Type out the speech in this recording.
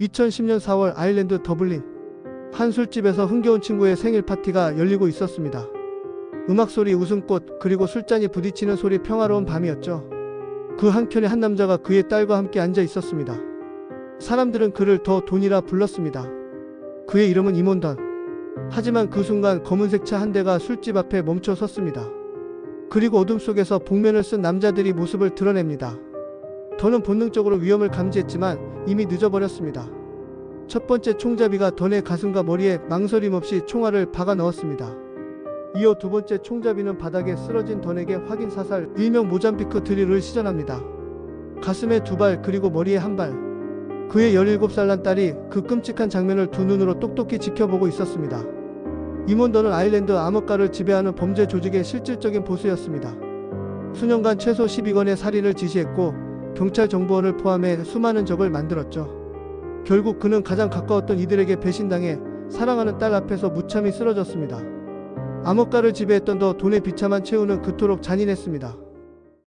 2010년 4월 아일랜드 더블린 한 술집에서 흥겨운 친구의 생일 파티가 열리고 있었습니다. 음악 소리, 웃음꽃, 그리고 술잔이 부딪히는 소리 평화로운 밤이었죠. 그 한켠에 한 남자가 그의 딸과 함께 앉아 있었습니다. 사람들은 그를 더 돈이라 불렀습니다. 그의 이름은 이몬던. 하지만 그 순간 검은색 차 한 대가 술집 앞에 멈춰 섰습니다. 그리고 어둠 속에서 복면을 쓴 남자들이 모습을 드러냅니다. 더는 본능적으로 위험을 감지했지만 이미 늦어버렸습니다. 첫 번째 총잡이가 던의 가슴과 머리에 망설임 없이 총알을 박아 넣었습니다. 이어 두 번째 총잡이는 바닥에 쓰러진 던에게 확인 사살, 일명 모잠비크 드릴을 시전합니다. 가슴에 두 발 그리고 머리에 한 발. 그의 17살 난 딸이 그 끔찍한 장면을 두 눈으로 똑똑히 지켜보고 있었습니다. 임원더는 아일랜드 암흑가를 지배하는 범죄 조직의 실질적인 보스였습니다. 수년간 최소 12건의 살인을 지시했고 경찰 정보원을 포함해 수많은 적을 만들었죠. 결국 그는 가장 가까웠던 이들에게 배신당해 사랑하는 딸 앞에서 무참히 쓰러졌습니다. 암흑가를 지배했던 더 돈의 비참한 최후는 그토록 잔인했습니다.